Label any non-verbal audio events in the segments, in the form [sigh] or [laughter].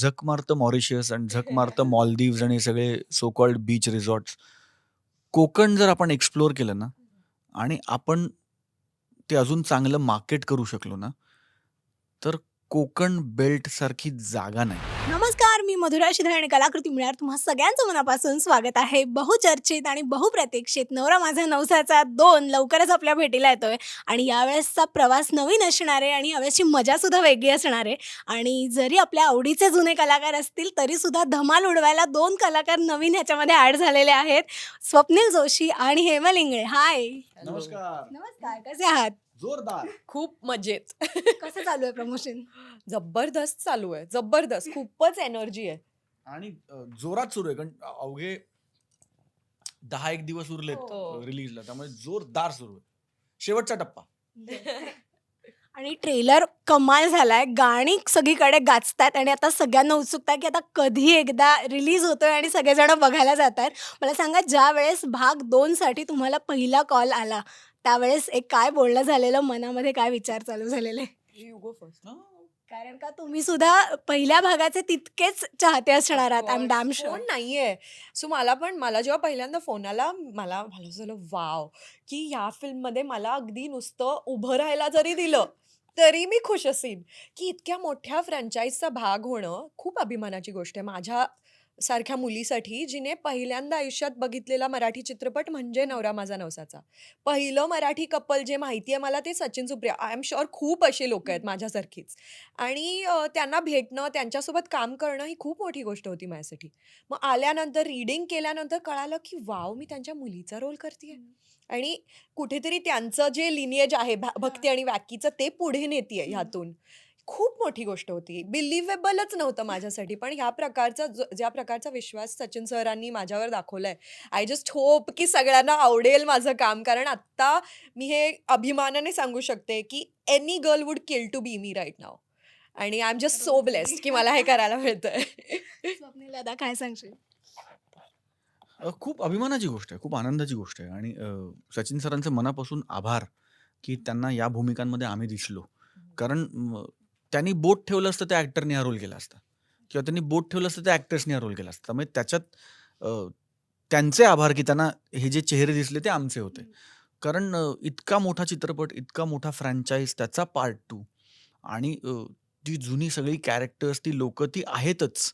झक मारतं मॉरिशियस आणि झक [laughs] मारतं मॉलदीव्स आणि हे सगळे so called beach resorts. Konkan जर आपण एक्सप्लोर केलं ना आणि आपण ते अजून चांगलं मार्केट करू शकलो ना, तर कोकण बेल्टसारखी जागा नाही. नमस्कार मी मधुरा शिधळे आणि कलाकृती मिळणार. तुम्हा सगळ्यांचं मनापासून स्वागत आहे. बहुचर्चित आणि बहुप्रतीक्षित नवरा माझा नवसाचा दोन लवकरच आपल्या भेटीला येतोय. आणि यावेळेसचा प्रवास नवीन असणार आहे आणि यावेळेसची मजा सुद्धा वेगळी असणार. आहे आणि जरी आपल्या आवडीचे जुने कलाकार असतील तरी सुद्धा धमाल उडवायला दोन कलाकार नवीन ह्याच्यामध्ये ऍड झालेले आहेत. स्वप्नील जोशी आणि हेमल इंगळे. हाय. नमस्कार. नमस्कार. कसे आहात? जोरदार. खूप मजेत. कसं चालू आहे प्रमोशन जबरदस्त चालू आहे. जबरदस्त. खूपच एनर्जी आहे. आणि अ, जोरात सुरू आहे. कारण अवघे दहा एक दिवस उरलेत हो. रिलीजला त्यामुळे जोरदार सुरू आहे. शेवटचा टप्पा. [laughs] आणि ट्रेलर कमाल झालाय. गाणी सगळीकडे गाजतात आणि आता सगळ्यांना उत्सुकता आहे की आता कधी एकदा रिलीज होतोय आणि सगळेजण बघायला जात आहेत मला सांगा ज्या वेळेस भाग दोन साठी तुम्हाला पहिला कॉल आला त्यावेळेस एक काय बोलणं झालेलं मनामध्ये काय विचार चालू झालेले? You go first. कारण का तुम्ही सुद्धा पहिल्या भागाचे तितकेच चाहते असणार आहात आय एम डॅम शुअर नाहीये. सो मला पण मला जेव्हा पहिल्यांदा फोन आला मला मला झालं वाव की या फिल्ममध्ये मला अगदी नुसतं उभं राहायला जरी दिलं तरी मी खुश असेन. की इतक्या मोठ्या फ्रँचाईजचा भाग होणं खूप अभिमानाची गोष्ट आहे. माझ्या सारख्या मुलीसाठी जिने पहिल्यांदा आयुष्यात बघितलेला मराठी चित्रपट म्हणजे नवरा माझा नवसाचा. पहिलं मराठी कपल जे माहिती आहे मला ते Sachin Supriya. I am sure खूप असे लोक आहेत माझ्यासारखीच. आणि त्यांना भेटणं त्यांच्यासोबत काम करणं ही खूप मोठी गोष्ट होती माझ्यासाठी. मग आल्यानंतर रीडिंग केल्यानंतर कळालं की वाव मी त्यांच्या मुलीचा रोल करते आणि कुठेतरी त्यांचं जे लिनिएज आहे भक्ती आणि व्याकीचं ते पुढे नेतीये ह्यातून. खूप मोठी गोष्ट होती. बिलिव्हेबलच नव्हतं माझ्यासाठी. पण ह्या प्रकारचा जो- ज्या प्रकारचा विश्वास सचिन सरांनी माझ्यावर दाखवलाय आय जस्ट होप की सगळ्यांना आवडेल माझं काम. कारण आत्ता मी हे अभिमानाने सांगू शकते की any girl would kill to be me right नाव आणि I am just so blessed की मला हे करायला मिळतंय. दादा काय सांगशील? खूप अभिमानाची गोष्ट आहे. खूप आनंदाची गोष्ट आहे. आणि अ, सचिन सरांचे मनापासून आभार की त्यांना या भूमिकांमध्ये आम्ही दिसलो. कारण त्यांनी बोट ठेवलं असतं त्या ॲक्टरने हा रोल केला असता. किंवा त्यांनी बोट ठेवलं असतं त्या ॲक्टर्सने हा रोल केला असता. त्यामुळे त्याच्यात त्यांचे आभार की त्यांना हे जे चेहरे दिसले ते आमचे होते. कारण इतका मोठा चित्रपट इतका मोठा फ्रँचाईज त्याचा पार्ट टू आणि ती जुनी सगळी कॅरेक्टर्स ती लोक ती आहेतच.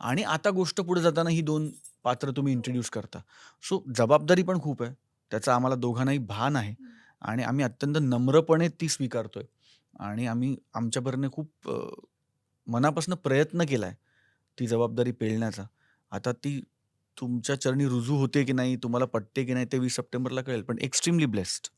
आणि आता गोष्ट पुढे जाताना ही दोन पात्र तुम्ही इंट्रोड्यूस करता. सो जबाबदारी पण खूप आहे. त्याचं आम्हाला दोघांनाही भान आहे. आणि आम्ही अत्यंत नम्रपणे ती स्वीकारतोय. आणि आम्ही आमच्यापरीने खूप अ, मनापासून प्रयत्न केलाय ती जबाबदारी पेलण्याचा. आता ती तुमच्या चरणी रुजू होते की नाही तुम्हाला पटते की नाही ते वीस सप्टेंबरला कळेल पण एक्स्ट्रीमली ब्लेस्ड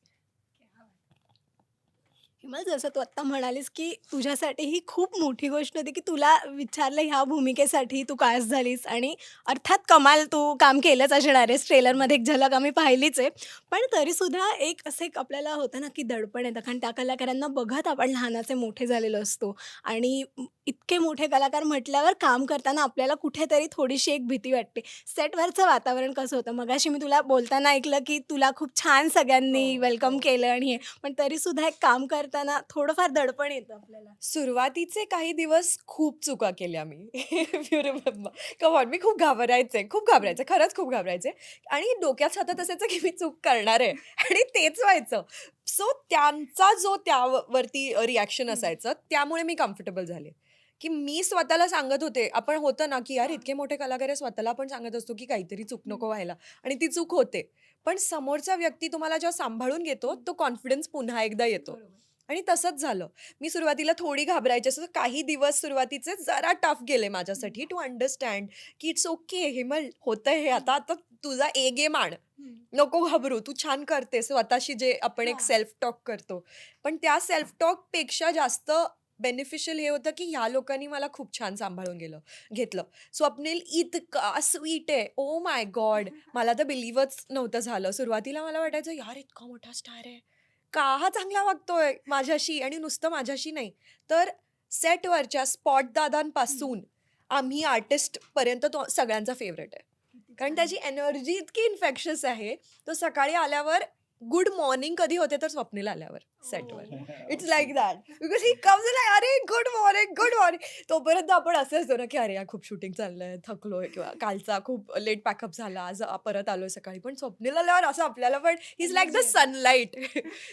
हिमल जसं तू आत्ता म्हणालीस की तुझ्यासाठी ही खूप मोठी गोष्ट होती की तुला विचारलं ह्या भूमिकेसाठी तू कास झालीस आणि अर्थात कमाल तू काम केलंच असणार आहेस ट्रेलरमध्ये एक झलक आम्ही पाहिलीच आहे. पण तरीसुद्धा एक असं एक आपल्याला होतं ना की दडपण येतं. कारण त्या कलाकारांना बघत आपण लहानाचे मोठे झालेलो असतो आणि इतके मोठे कलाकार म्हटल्यावर काम करताना आपल्याला कुठेतरी थोडीशी एक भीती वाटते. सेटवरचं वातावरण कसं होतं? मगाशी मी तुला बोलताना ऐकलं की तुला खूप छान सगळ्यांनी हो, वेलकम हो. केलं आणि हे. पण तरी सुद्धा एक काम करताना थोडंफार दडपण येतं आपल्याला. सुरुवातीचे काही दिवस खूप चुका केल्या मी. [laughs] कमॉन मी खूप घाबरायचे खूप घाबरायचे खरंच खूप घाबरायचे. आणि डोक्यात सतत असायचं की मी चूक करणार आहे. [laughs] आणि तेच व्हायचं. सो त्यांचा जो त्यावरती रिॲक्शन असायचं त्यामुळे मी कम्फर्टेबल झाले. की मी स्वतःला सांगत होते. आपण होतं ना की यार इतके मोठे कलाकार आहे स्वतःला पण सांगत असतो की काहीतरी चूक नको व्हायला. आणि ती चूक होते. पण समोरचा व्यक्ती तुम्हाला जेव्हा सांभाळून घेतो तो कॉन्फिडन्स पुन्हा एकदा येतो. आणि तसंच झालं. मी सुरुवातीला थोडी घाबरायची असं काही दिवस सुरुवातीचे जरा टफ गेले माझ्यासाठी टू अंडरस्टँड की इट्स ओके हेमल होतंय हे आता आता तुझा ए गेम आण. नको घाबरू तू छान करते स्वतःशी जे आपण एक हा. सेल्फ टॉक करतो. पण त्या सेल्फ टॉकपेक्षा जास्त बेनिफिशियल हे होतं की ह्या लोकांनी मला खूप छान सांभाळून गेलं घेतलं. स्वप्नील इतका स्वीट आहे. ओ माय गॉड मला तर बिलीव्हच नव्हतं झालं. सुरुवातीला मला वाटायचं यार इतका मोठा स्टार आहे. का हा चांगला वागतोय माझ्याशी आणि नुसतं माझ्याशी नाही. तर सेटवरच्या स्पॉट दादांपासून आम्ही आर्टिस्ट पर्यंत तो सगळ्यांचा फेवरेट आहे. कारण त्याची एनर्जी इतकी इन्फेक्शस आहे. तो सकाळी आल्यावर गुड मॉर्निंग कधी होते तर स्वप्नील आल्यावर सेटवर. It's like that because he comes like अरे गुड मॉर्निंग गुड मॉर्निंग तोपर्यंत आपण असे असतो ना की अरे यार खूप शूटिंग चाललंय थकलोय किंवा कालचा खूप लेट पॅकअप झाला आज परत आलोय सकाळी. पण स्वप्नील आल्यावर असं आपल्याला पण is like the sunlight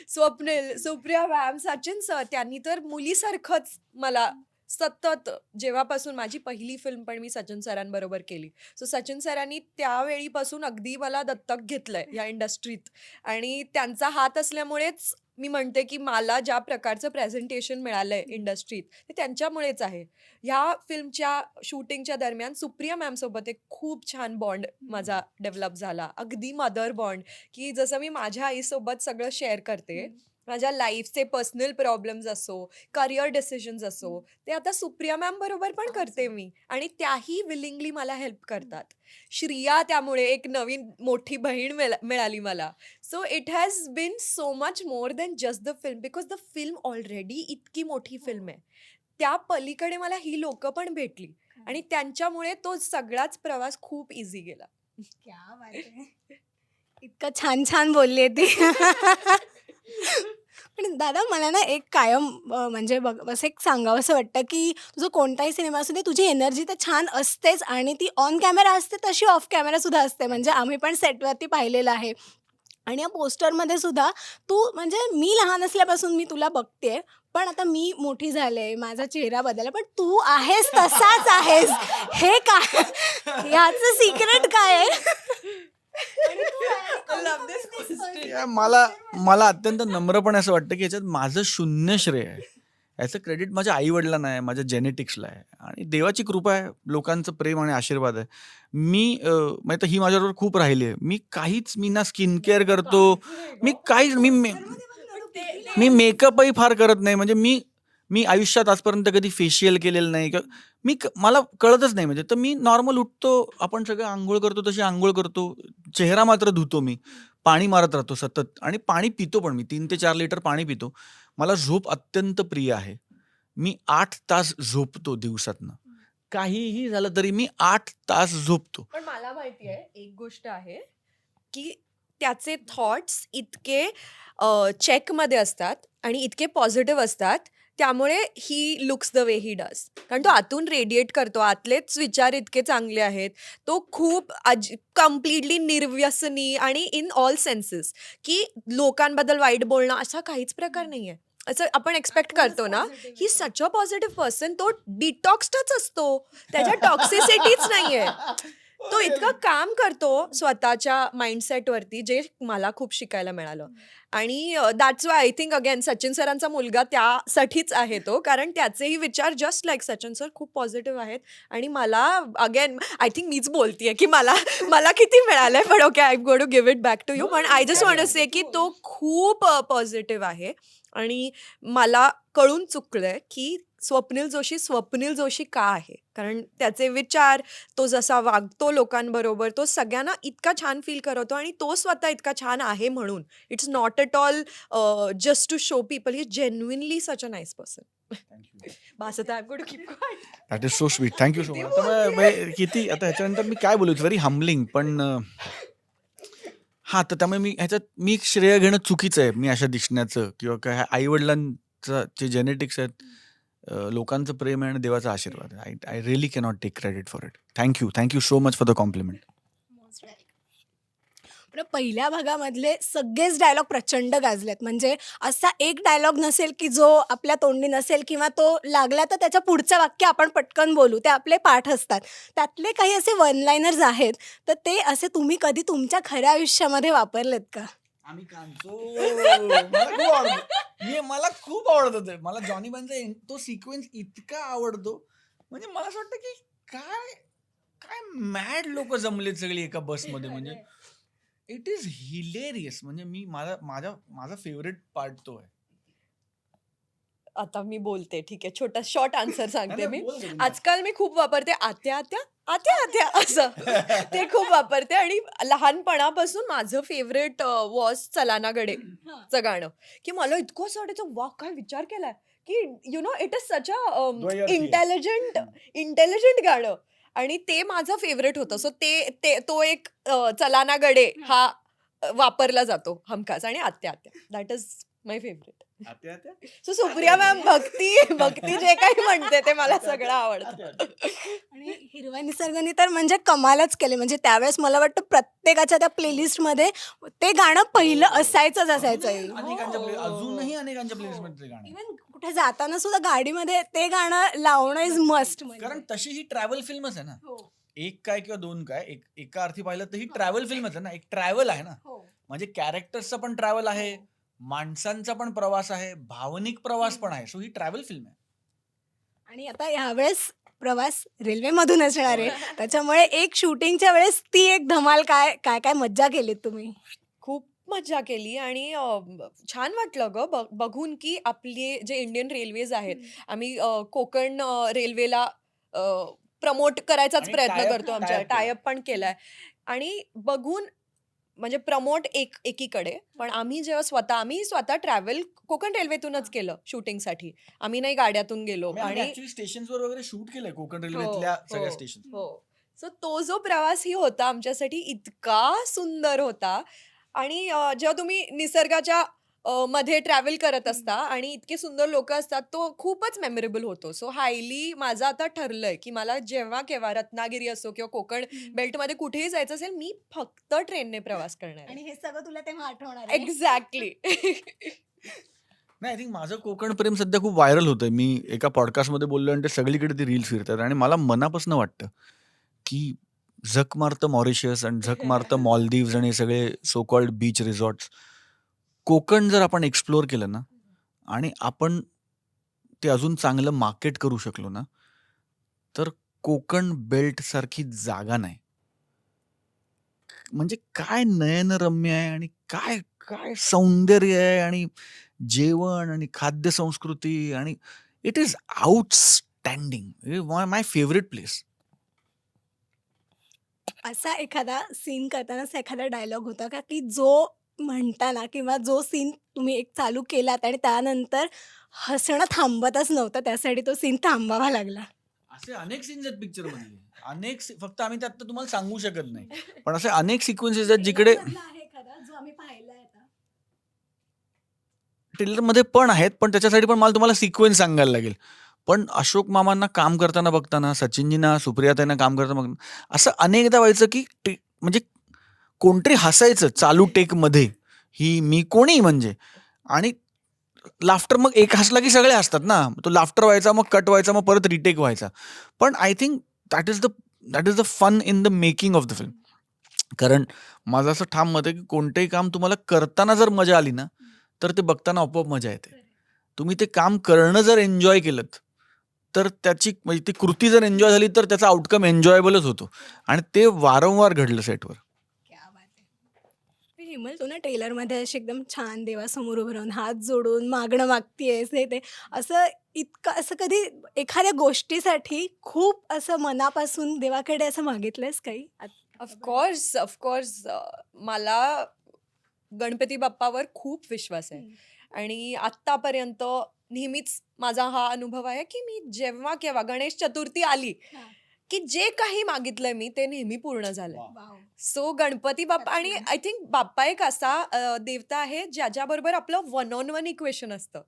Swapnil Supriya ma'am Sachin sir त्यांनी तर मुलीसारखंच मला सतत जेव्हापासून माझी पहिली फिल्म पण मी सचिन सरांबरोबर केली. सो सचिन सरांनी त्यावेळीपासून अगदी मला दत्तक घेतलंय या इंडस्ट्रीत आणि त्यांचा हात असल्यामुळेच मी म्हणते की मला ज्या प्रकारचं प्रेझेंटेशन मिळालंय इंडस्ट्रीत ते त्यांच्यामुळेच आहे. ह्या फिल्मच्या शूटिंगच्या दरम्यान सुप्रिया मॅम सोबत एक खूप छान बॉन्ड माझा डेव्हलप झाला. अगदी मदर बॉन्ड की जसं मी माझ्या आईसोबत सगळं शेअर करते माझ्या लाईफचे पर्सनल प्रॉब्लेम्स असो करिअर डिसिजन्स असो ते आता सुप्रिया मॅम बरोबर पण करते मी आणि त्याही विलिंगली मला हेल्प करतात. श्रिया त्यामुळे एक नवीन मोठी बहीण मिळा- मिळाली मला. So it has been so much more than just the film because the film already इतकी मोठी फिल्म आहे. त्या पलीकडे मला ही लोक पण भेटली आणि त्यांच्यामुळे तो सगळाच प्रवास खूप इझी गेला. क्या. [laughs] इतकं छान छान बोलली ती. [laughs] पण दादा मला ना एक कायम अ, म्हणजे बघ असं एक सांगावं असं वाटतं की तुझं कोणताही सिनेमा असू दे तुझी एनर्जी तर छान असतेच आणि ती ऑन कॅमेरा असते तशी ऑफ कॅमेरा सुद्धा असते. म्हणजे आम्ही पण सेटवरती पाहिलेलं आहे. आणि या पोस्टरमध्ये सुद्धा तू म्हणजे मी लहान असल्यापासून मी तुला बघते पण आता मी मोठी झाले माझा चेहरा बदलला पण तू आहेस तसाच आहेस. हे काय? ह्याचं सिक्रेट काय आहे? [laughs] मला मला अत्यंत नम्रपणे असं वाटतं की याच्यात माझं शून्य श्रेय आहे. याचं क्रेडिट माझ्या आई वडिलांना आहे माझ्या जेनेटिक्सला आहे. आणि देवाची कृपा आहे लोकांचं प्रेम आणि आशीर्वाद आहे. मी म्हणजे ही माझ्याबरोबर खूप राहिली आहे. मी काहीच मी ना स्किन केअर करतो. मी काहीच मी मे- मी मेकअपही फार करत नाही. म्हणजे मी मी आयुष्यात आजपर्यंत कधी फेशियल केलेलं नाही किंवा मी क- मला कळतच नाही. म्हणजे तर मी नॉर्मल उठतो आपण सगळं आंघोळ करतो तशी आंघोळ करतो. चेहरा मात्र धुतो मी. पाणी मारत राहतो सतत. आणि पाणी पितो पण मी. तीन ते चार लिटर पाणी पितो. मला झोप अत्यंत प्रिय आहे. मी आठ तास झोपतो दिवसातनं. काहीही झालं तरी मी आठ तास झोपतो. पण मला माहिती आहे एक गोष्ट आहे की त्याचे थॉट्स इतके चेकमध्ये असतात आणि इतके पॉझिटिव्ह असतात त्यामुळे he looks the way he does कारण तो आतून रेडिएट करतो. आतलेच विचार इतके चांगले आहेत. तो खूप अज कम्प्लिटली निर्व्यसनी आणि इन ऑल सेन्सेस की लोकांबद्दल वाईट बोलणं असा काहीच प्रकार नाही आहे असं आपण एक्सपेक्ट करतो ना ही सच अ पॉझिटिव्ह पर्सन तो डिटॉक्स्डच असतो. त्याच्या टॉक्सिसिटीच नाहीये. [laughs] तो इतकं काम करतो स्वतःच्या माइंडसेटवरती जे मला खूप शिकायला मिळालं. आणि that's why I think again Sachin सरांचा मुलगा त्यासाठीच आहे तो कारण त्याचेही विचार जस्ट लाईक सचिन सर खूप पॉझिटिव्ह आहेत. आणि मला अगेन आय थिंक मीच बोलतीये की मला मला किती मिळालंय पण okay I go to give it back to you पण आय जस्ट वॉन्ट से की तो खूप पॉझिटिव्ह आहे. आणि मला कळून चुकलंय की स्वप्नील जोशी स्वप्नील जोशी का आहे? कारण त्याचे विचार तो जसा वागतो लोकांबरोबर तो सगळ्यांना इतका छान फील करवतो आणि तो स्वतः इतका छान आहे म्हणून. It's not at all just to show people he genuinely such a nice person that is so sweet thank you so much किती आता ह्याच्यानंतर मी काय बोलू? व्हेरी हम्बलिंग पण हा तर त्यामुळे मी ह्याच्यात मी श्रेय घेणं चुकीचं आहे मी अशा दिसण्याचं किंवा काय आई वडिलांचं जे जेनेटिक्स आहेत अं, लोकांचं प्रेम आहे आणि देवाचा आशीर्वाद आहे. I I really cannot take credit for it thank you thank you so much for the compliment पण पहिल्या भागामधले सगळेच डायलॉग प्रचंड गाजलेत. म्हणजे असा एक डायलॉग नसेल की जो आपल्या तोंडी नसेल किंवा तो लागला तर त्याच्या पुढचं वाक्य आपण पटकन बोलू. ते आपले पाठ असतात. त्यातले काही असे वन लाईनर्स आहेत. तर ते असे तुम्ही कधी तुमच्या खऱ्या आयुष्यामध्ये वापरलेत का? आम्ही कांचो. मी मला खूप आवडतं ते मला जॉनी बॅनचा तो सिक्वेन्स इतका आवडतो. म्हणजे मला असं वाटतं की काय काय मॅड लोक जमलेत सगळी एका बसमध्ये म्हणजे इट इज हिलेरियस म्हणजे मी माझा माझा माझा फेवरेट पार्ट तो आहे. आता मी बोलते ठीक आहे. छोटा शॉर्ट आन्सर सांगते मी. आजकाल मी खूप वापरते आत्या आत्या. आत्या आत्या असं. ते खूप वापरते. आणि लहानपणापासून माझं फेवरेट वॉज चलानागडे चं गाणं. की मला इतकं असं वाटायचं वा काय विचार केलाय. की you know it is such a. Intelligent intelligent गाणं. आणि ते माझं फेवरेट होतं. सो ते ते तो एक चलानागडे हा वापरला जातो हमखास. आणि आत्या आत्या. दॅट इज माय फेवरेट आत्या, आत्या? सो सुप्रिया मॅम भक्ती भक्ती जे काही म्हणते ते मला सगळं आवडतं. आणि हिरव्या निसर्गाने तर म्हणजे कमालच केले. म्हणजे त्यावेळेस मला वाटतं प्रत्येकाच्या त्या प्लेलिस्टमध्ये ते गाणं पहिलं असायचंच असायचं. अनेकांच्या play- अजूनही अनेकांच्या प्लेलिस्टमध्ये ते गाणं आहे. इव्हन कुठे जाताना सुद्धा गाडीमध्ये ते गाणं लावणं इज मस्ट कारण तशी ही ट्रॅव्हल फिल्मच आहे ना. हो. एक काय किंवा दोन काय एक एका अर्थी पाहिलं तर ही ट्रॅव्हल फिल्मच आहे ना. एक ट्रॅव्हल आहे ना. हो. म्हणजे कॅरेक्टर्सचा पण ट्रॅव्हल आहे. माणसांचा पण प्रवास आहे भावनिक प्रवास पण आहे. सो ही ट्रॅव्हल फिल्म आहे. आणि आता यावेळेस प्रवास रेल्वेमधून असणार आहे. त्याच्यामुळे एक शूटिंगच्या वेळेस ती एक धमाल काय काय काय मज्जा केलीत तुम्ही? खूप मज्जा केली आणि छान वाटलं ग. बघून की आपले जे इंडियन रेल्वेज आहेत आम्ही कोकण रेल्वेला प्रमोट करायचाच प्रयत्न करतो आमच्या. टायअप पण केलाय. आणि बघून म्हणजे प्रमोट एक एकीकडे. पण आम्ही जेव्हा स्वतः आम्ही स्वतः ट्रॅव्हल कोकण रेल्वेतूनच केलं शूटिंगसाठी आम्ही नाही गाड्यातून गेलो. आणि ऍक्च्युली स्टेशनवर वगैरे शूट केलंय कोकण हो, रेल्वेतल्या हो. सगळ्या स्टेशन हो. सो तो जो प्रवास ही होता आमच्यासाठी इतका सुंदर होता. आणि जेव्हा तुम्ही निसर्गाच्या अ, मध्ये ट्रॅव्हल करत असता आणि इतके सुंदर लोक असतात तो खूपच मेमोरेबल होतो. सो हायली माझं आता ठरलंय की मला जेव्हा केव्हा रत्नागिरी असो किंवा कोकण बेल्टमध्ये कुठेही जायचं असेल मी फक्त ट्रेनने प्रवास करणार आणि हे सगळं तुला तेव्हा आठवणार आहे. एक्झॅक्टली [laughs] नाही आय थिंक माझं कोकण प्रेम सध्या खूप व्हायरल होतंय. मी एका पॉडकास्टमध्ये बोललो आणि ते सगळीकडे ती रील्स फिरतात आणि मला मनापासून वाटतं की झक मारतं मॉरिशियस आणि झक मारतं [laughs] मॉलदीव्स आणि हे सगळे so called beach resorts Konkan जर आपण एक्सप्लोअर केलं ना आणि आपण ते अजून चांगलं मार्केट करू शकलो ना तर कोकण बेल्ट सारखी जागा नाही. म्हणजे काय नयनरम्य आहे आणि काय काय सौंदर्य आहे आणि जेवण आणि खाद्य संस्कृती आणि it is outstanding my favourite place असा एखादा सीन करतानाच एखादा डायलॉग होता का की जो म्हणताना किंवा जो सीन तुम्ही एक चालू केलात आणि त्यानंतर हसणं थांबतच नव्हतं त्यासाठी तो सीन थांबावा लागला. असे अनेक सीन्स आहेत पिक्चरमध्ये अनेक से- फक्त आम्ही त्यात तुम्हाला सांगू शकत नाही. पण असे अनेक सिक्वेन्सेस आहेत जिकडे जो आम्ही आता. ट्रेलरमध्ये पण आहेत पण त्याच्यासाठी पण मला तुम्हाला सिक्वेन्स सांगायला लागेल. पण अशोक मामांना काम करताना बघताना सचिनजींना सुप्रियाताईंना काम करताना बघताना असं अनेकदा व्हायचं की टे- म्हणजे कोणतरी हसायचं चालू टेकमध्ये ही मी कोणी म्हणजे? आणि लाफ्टर मग एक हसला की सगळे हसतात ना. तो लाफ्टर व्हायचा मग कट व्हायचा मग परत रिटेक व्हायचा. पण I think that is the that is the fun in the making of the film कारण माझं असं ठाम मत आहे की कोणतंही काम तुम्हाला करताना जर मजा आली ना तर ते बघताना आपोआप मजा येते. तुम्ही ते काम करणं जर एन्जॉय केलं तर त्याची म्हणजे ती कृती जर एन्जॉय झाली तर त्याचा आउटकम एन्जॉयबलच होतो. आणि ते वारंवार घडलं सेटवर हेमल तू ना ट्रेलरमध्ये अशी एकदम छान देवासमोर उभं राहून हात जोडून मागणं मागतीयेस हे ते. असं इतकं असं कधी एखाद्या गोष्टीसाठी खूप असं मनापासून देवाकडे असं मागितलंयस काही? ऑफकोर्स ऑफकोर्स मला गणपती बाप्पावर खूप विश्वास आहे. आणि आत्तापर्यंत नेहमीच माझा हा अनुभव आहे की मी जेव्हा केव्हा गणेश चतुर्थी आली. की जे काही मागितलंय मी ते नेहमी पूर्ण झालंय. सो गणपती बाप्पा आणि. आय थिंक बाप्पा एक असा देवता आहे ज्याच्याबरोबर आपलं वन ऑन वन इक्वेशन असतं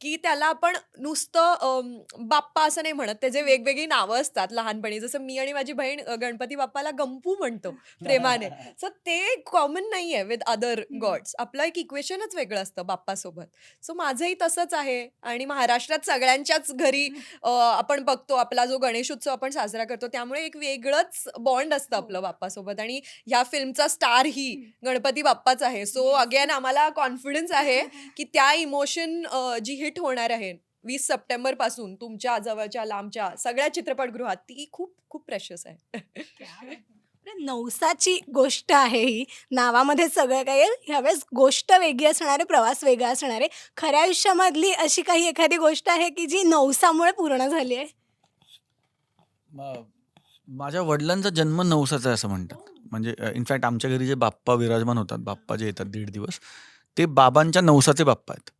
की त्याला आपण नुसतं बाप्पा असं नाही म्हणत. त्याचे वेगवेगळी नावं असतात लहानपणी. जसं मी आणि माझी बहीण गणपती बाप्पाला गंपू म्हणतो प्रेमाने. [laughs] सो ते कॉमन नाही आहे विथ अदर गॉड्स आपलं एक इक्वेशनच वेगळं असतं बाप्पासोबत. सो माझंही तसंच आहे. आणि महाराष्ट्रात सगळ्यांच्याच घरी आपण बघतो आपला जो गणेशोत्सव आपण साजरा करतो त्यामुळे एक वेगळंच बॉन्ड असतं आपलं बाप्पासोबत. आणि ह्या फिल्मचा स्टार ही गणपती बाप्पाच आहे. सो अगेन आम्हाला कॉन्फिडन्स आहे [laughs] की त्या इमोशन जी हिट होणार आहे. वीस सप्टेंबरपासून तुमच्या जवळच्या लांबच्या सगळ्या चित्रपटगृहात ती खूप खूप प्रेशस आहे. नवसाची गोष्ट आहे ही. नावामध्ये सगळं काही. ह्यावेळेस गोष्ट वेगळी असणार आहे प्रवास वेगळा असणार आहे खऱ्या आयुष्यामधली अशी काही एखादी गोष्ट आहे की जी नवसामुळे पूर्ण झाली आहे? म- माझ्या वडिलांचा जन्म नवसाचा आहे असं म्हणतात. म्हणजे इनफॅक्ट आमच्या घरी जे बाप्पा विराजमान होतात बाप्पा जे येतात दीड दिवस ते बाबांच्या नवसाचे बाप्पा आहेत.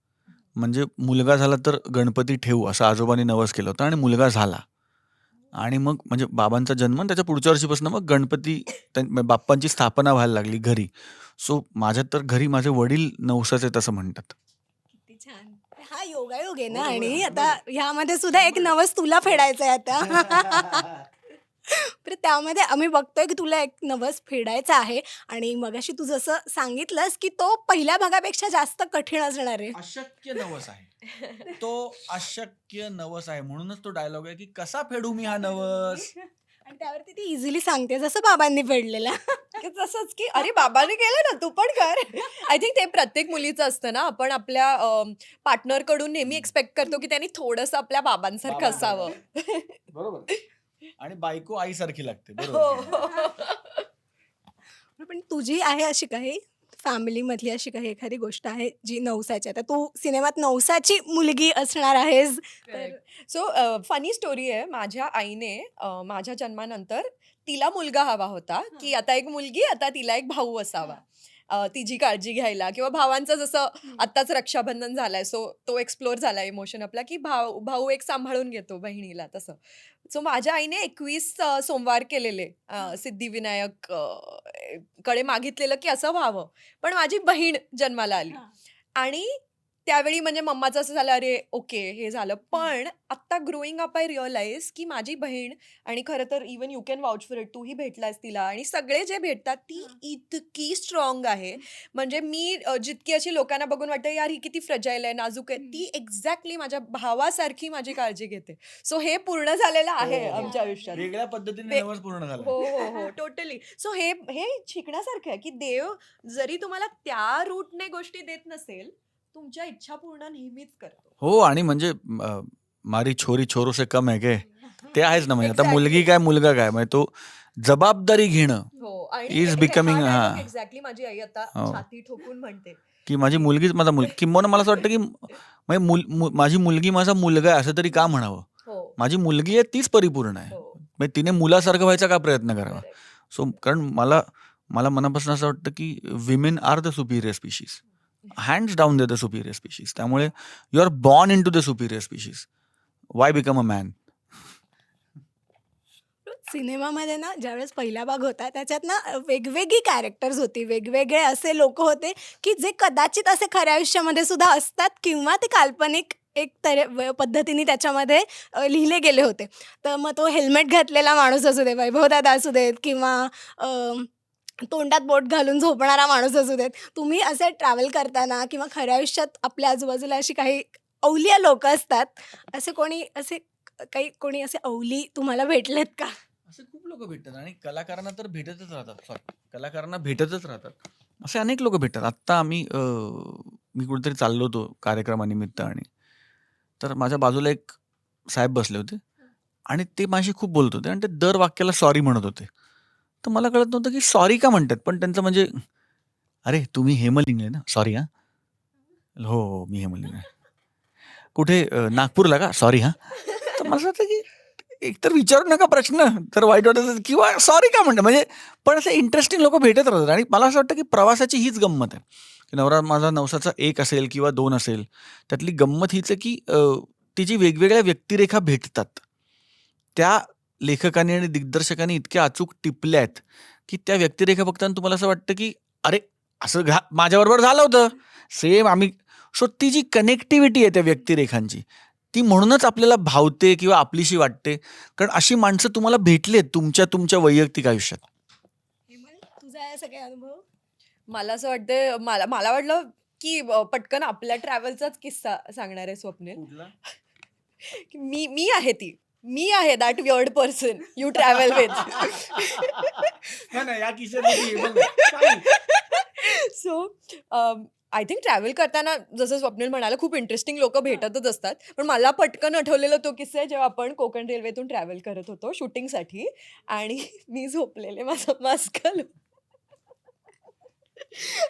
म्हणजे मुलगा झाला तर गणपती ठेवू असं आजोबांनी नवस केलं होतं आणि मुलगा झाला. आणि मग म्हणजे बाबांचा जन्म आणि त्याच्या पुढच्या वर्षीपासून मग गणपती त्यां- बाप्पांची स्थापना व्हायला लागली घरी. सो माझ्या तर घरी माझे वडील नवसाचे तसं म्हणतात. किती छान. हा योगायोग आहे ना बरोबर, आणि बरोबर. आता ह्यामध्ये सुद्धा एक नवस तुला फेडायचं आहे आता. [laughs] त्यामध्ये आम्ही बघतोय की तुला एक नवस फेडायचा आहे आणि मगाशी तू जसं सांगितलंस की तो पहिल्या भागापेक्षा जास्त कठीण असणार आहे. अशक्य नवस आहे. तो अशक्य नवस आहे. म्हणूनच तो डायलॉग आहे की कसा फेडू मी हा नवस? आणि त्यावरती ती इझिली सांगते जसं बाबांनी फेडलेला. की तसंच की अरे बाबाने केलं ना तू पण कर. आय थिंक ते प्रत्येक मुलीचं असतं ना. आपण आपल्या पार्टनरकडून नेहमी एक्सपेक्ट करतो की त्यांनी थोडस आपल्या बाबांसारखं. असावं. बरोबर. आणि बायको आईसारखी लागते हो. बरोबर. पण तुझी आहे अशी काही? फॅमिलीमधली अशी काही एखादी गोष्ट आहे जी नवसाची? आता तू सिनेमात नवसाची मुलगी असणार आहेस. सो फनी स्टोरी आहे. माझ्या आईने अ, माझ्या जन्मानंतर तिला मुलगा हवा होता की आता एक मुलगी आता तिला एक भाऊ असावा. तिची काळजी घ्यायला किंवा भावांचं जसं आत्ताच रक्षाबंधन झालाय सो तो एक्सप्लोर झालाय इमोशन आपला की भाऊ भाऊ एक सांभाळून घेतो बहिणीला तसं. सो माझ्या आईने एकवीस सोमवार केलेले सिद्धिविनायककडे मागितलेलं की असं व्हावं. पण माझी बहीण जन्माला आली. आणि त्यावेळी म्हणजे मम्माचं असं झालं अरे ओके हे झालं. पण आत्ता ग्रोईंग अप आय रिअलाइज की माझी बहीण आणि खरं तर even you can vouch for it तूही भेटलास तिला आणि सगळे जे भेटतात ती हा. इतकी स्ट्रॉंग आहे. म्हणजे मी अ, जितकी अशी लोकांना बघून वाटतं यार ही किती फ्रजाईल आहे नाजूक आहे. ती एक्झॅक्टली माझ्या भावासारखी माझी काळजी घेते. सो हे पूर्ण झालेलं आहे हो. आमच्या आयुष्यात. वेगळ्या पद्धतीने वे- नवस पूर्ण झाला. हो हो हो टोटली सो हे हे शिकण्यासारखं आहे की देव जरी तुम्हाला त्या रूटने गोष्टी देत नसेल तुमच्या इच्छा पूर्ण नेहमीच करतो. हो आणि म्हणजे अ, मारी छोरी छोरो से कम आहे काय ते आहेच ना म्हणजे आता. मुलगी काय मुलगा काय म्हणजे तो जबाबदारी घेणं हो Is becoming- हा. एक्झॅक्टली माझी आई आता हो. छाती ठोकून म्हणते. की माझी मुलगीच माझा मुलगा किंवा मला असं वाटतं की म्हणजे मुल- मु- माझी मुलगी माझा मुलगा आहे असं तरी का म्हणावं? हो. माझी मुलगी आहे तीच परिपूर्ण आहे. हो. म्हणजे तिने मुलासारखं व्हायचा का प्रयत्न करावा. सो कारण मला मला मनापासून असं वाटतं की women are the superior species hands down they the superior species त्यामुळे you are born into the superior species why become a man सिनेमामध्ये ना ज्यावेळेस पहिला भाग होता त्याच्यात ना वेगवेगळी कॅरेक्टर्स होती. वेगवेगळे असे लोक होते की जे कदाचित असे खऱ्या आयुष्यामध्ये सुद्धा असतात किंवा ते काल्पनिक एक तर व- पद्धतीने त्याच्यामध्ये लिहिले गेले होते. तर मग तो हेल्मेट घातलेला माणूस असू दे वैभवदादा असू देत किंवा तोंडात बोट घालून झोपणारा माणूस असू देत. तुम्ही असे ट्रॅव्हल करताना किंवा खऱ्या आयुष्यात आपल्या आजूबाजूला अशी काही अवलिया लोक असतात असे कोणी असे काही कोणी असे अवली तुम्हाला भेटलेत का? असे खूप लोक भेटतात आणि कलाकारांना तर भेटतच राहतात. सॉरी कलाकारांना भेटतच राहतात. असे अनेक लोक भेटतात. आत्ता आम्ही मी कुठेतरी चाललो होतो कार्यक्रमानिमित्त आणि तर माझ्या बाजूला एक साहेब बसले होते आणि ते माझी खूप बोलत होते आणि ते दर वाक्याला सॉरी म्हणत होते. तर मला कळत नव्हतं की सॉरी का म्हणतात. पण त्यांचं म्हणजे अरे तुम्ही हेमलिंग ना? सॉरी हां? हो हो मी हेमलिंग आहे. कुठे नागपूरला का? सॉरी हां? तर मला असं वाटतं की एकतर विचारू नका प्रश्न. तर वाईट वाटत किंवा सॉरी का म्हणतात. म्हणजे पण असे इंटरेस्टिंग लोक भेटत राहतात. आणि मला असं वाटतं की प्रवासाची हीच गंमत आहे. की नवरा माझा नवसाचा एक असेल किंवा दोन असेल त्यातली गंमत हीच आहे की तिची वेगवेगळ्या व्यक्तिरेखा भेटतात. त्या लेखकांनी आणि दिग्दर्शकांनी इतक्या अचूक टिपल्या आहेत की त्या व्यक्तिरेखा बघताना तुम्हाला असं वाटतं की अरे असं घा माझ्याबरोबर झालं होतं. सेम आम्ही सो ती जी कनेक्टिव्हिटी आहे त्या व्यक्तिरेखांची ती म्हणूनच आपल्याला भावते किंवा आपलीशी वाटते कारण अशी माणसं तुम्हाला भेटलेत तुमच्या तुमच्या वैयक्तिक आयुष्यात. तुझा सगळे अनुभव? मला असं वाटतं मला मला वाटलं की पटकन आपल्या ट्रॅव्हलचाच किस्सा सांगणार आहे स्वप्नील की [laughs] मी मी आहे ती. मी आहे that weird person you travel with so I think travel करताना जसं स्वप्नील म्हणाला खूप इंटरेस्टिंग लोक भेटतच असतात. पण मला पटकन आठवलेला तो किस्सा आहे जेव्हा आपण कोकण रेल्वेतून ट्रॅव्हल करत होतो शूटिंगसाठी आणि मी झोपलेले माझा मास्क घालून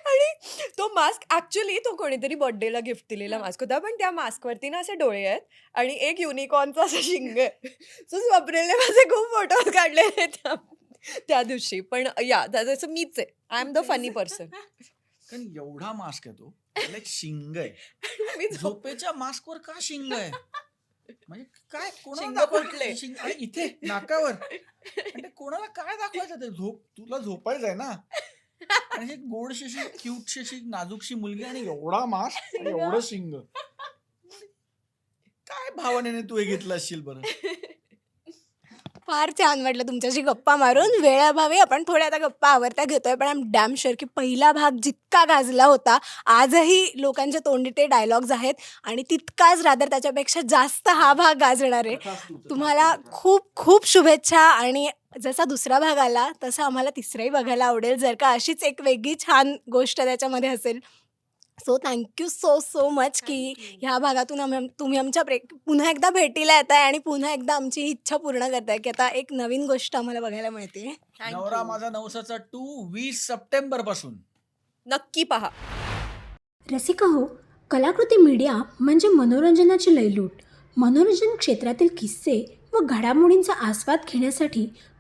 आणि तो मास्क ऍक्च्युली तो कोणीतरी बर्थडेला गिफ्ट दिलेला मास्क होता पण त्या मास्कवरती ना असे डोळे आहेत आणि एक युनिकॉर्नचा असं [laughs] शिंग आहे. सो स्वप्नीलने माझे खूप फोटोज काढलेले त्या त्या दिवशी. पण या त्याचं मीच आहे. I am the funny person. कारण एवढा मास्क आहे तो. त्याला एक शिंग आहे. मी झोप झोपेच्या मास्कवर का शिंग आहे? म्हणजे काय कोणाला शिंग आणि इथे नाकावर. [laughs] कोणाला काय दाखवायचं? ते झोप तुला झोपायचं आहे ना. आणि एक गोडशी अशी क्यूटशी अशी नाजूकशी मुलगी आणि एवढा मास आणि एवढं शिंग. काय भावनेने तू हे घेतलं असशील बरं? फार छान वाटलं तुमच्याशी गप्पा मारून. वेळाभावी आपण थोड्या आता गप्पा आवडत्या घेतोय पण आम डॅम शुअर की पहिला भाग जितका गाजला होता आजही लोकांच्या तोंडी ते डायलॉग्स आहेत आणि तितकाच रादर त्याच्यापेक्षा जास्त हा भाग गाजणार आहे. तुम्हाला खूप खूप शुभेच्छा आणि जसा दुसरा भाग आला तसा आम्हाला तिसराही बघायला आवडेल. जर का अशीच एक वेगळी छान गोष्ट त्याच्यामध्ये असेल. So thank you so so much की ह्या भागातून तुम्ही आमच्या प्रे पुन्हा एकदा भेटीला येत आहे आणि पुन्हा एकदा आमची इच्छा पूर्ण करताय की आता एक नवीन गोष्ट आम्हाला बघायला मिळते. नवरा माझा नवसाचा टू वीस सप्टेंबरपासून नक्की पहा. रसिका हो कलाकृती मीडिया म्हणजे मनोरंजनाची लयलूट. मनोरंजन क्षेत्रातील किस्से व घडामोडींचा आस्वाद घेण्यासाठी